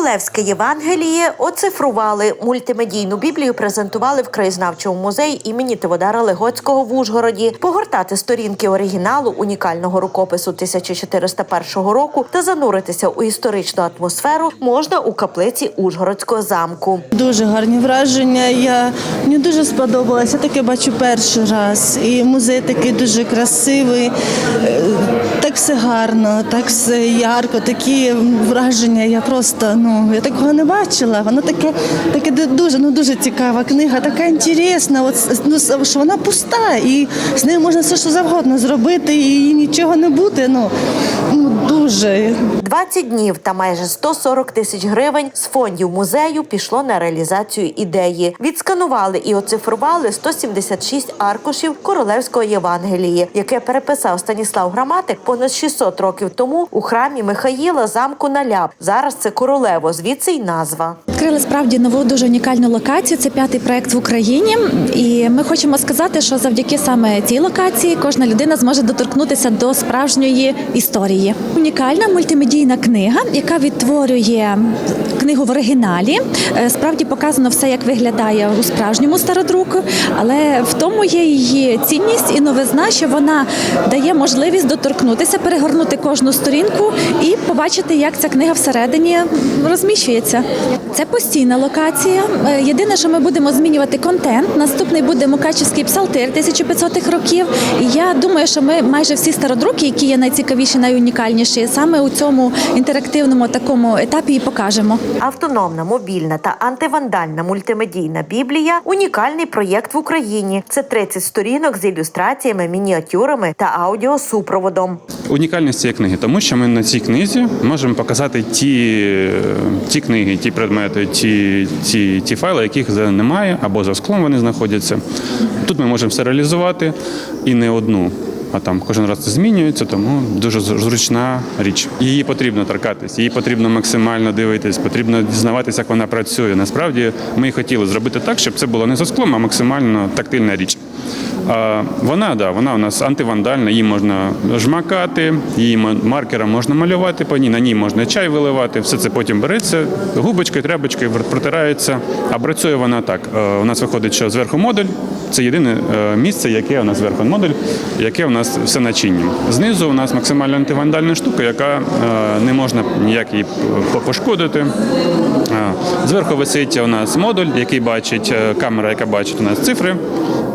Королевське Євангеліє оцифрували. Мультимедійну біблію презентували в краєзнавчому музеї імені Тиводара Легоцького в Ужгороді. Погортати сторінки оригіналу унікального рукопису 1401 року та зануритися у історичну атмосферу можна у каплиці Ужгородського замку. Дуже гарні враження. Я мені дуже сподобалося. Таке бачу перший раз. І музей такий дуже красивий. Так все гарно, так все ярко, такі враження. Я просто ну я такого не бачила. Воно таке, таке дуже ну дуже цікава книга, така інтересна. От ну що вона пуста, і з нею можна все що завгодно зробити, і нічого не буде. Ну, ну дуже. 20 днів та майже 140 тисяч гривень з фондів музею пішло на реалізацію ідеї. Відсканували і оцифрували 176 аркушів королевського Євангелії, яке переписав Станіслав Граматик понад 600 років тому у храмі Михаїла замку Наляб. Зараз це королево, звідси й назва. Відкрили справді нову дуже унікальну локацію. Це п'ятий проект в Україні, і ми хочемо сказати, що завдяки саме цій локації кожна людина зможе доторкнутися до справжньої історії. Унікальна мультимедійна книга, яка відтворює книгу в оригіналі. Е, Справді показано все, як виглядає у справжньому стародруку, але в тому є її цінність і новизна, що вона дає можливість доторкнутися, перегорнути кожну сторінку і побачити, як ця книга всередині розміщується. Це постійна локація. Е, Єдине, що ми будемо змінювати контент. Наступний буде Мукачівський псалтир 1500-х років. І я думаю, що ми майже всі стародруки, які є найцікавіші, найунікальніші, саме у цьому інтерактивному такому етапі і покажемо. Автономна, мобільна та антивандальна мультимедійна біблія унікальний проєкт в Україні. Це 30 сторінок з ілюстраціями, мініатюрами та аудіосупроводом. Унікальність цієї книги, тому що ми на цій книзі можемо показати ті, ті книги, ті предмети, ті, ті, ті файли, яких за- немає, або за склом вони знаходяться. Тут ми можемо все реалізувати і не одну. А там кожен раз це змінюється, тому дуже зручна річ. Її потрібно торкатись, її потрібно максимально дивитись, потрібно дізнаватися, як вона працює. Насправді ми хотіли зробити так, щоб це було не за склом, а максимально тактильна річ. Вона, да, вона у нас антивандальна, її можна жмакати, її ма- маркером можна малювати по ній, на ній можна чай виливати, все це потім береться, губочкою, тряпочкою вр- протирається. А працює вона так. е, У нас виходить, що зверху модуль. Це єдине е, місце, яке у нас зверху модуль, яке у нас все начинням. Знизу у нас максимально антивандальна штука, яка е, не можна ніяк її пошкодити. Зверху висить у нас модуль, який бачить камера, яка бачить у нас цифри,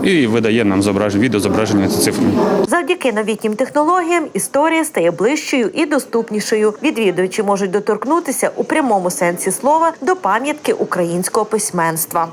і видає нам зображення, відеозображення ці цифри. Завдяки новітнім технологіям історія стає ближчою і доступнішою. Відвідувачі можуть доторкнутися у прямому сенсі слова до пам'ятки українського письменства.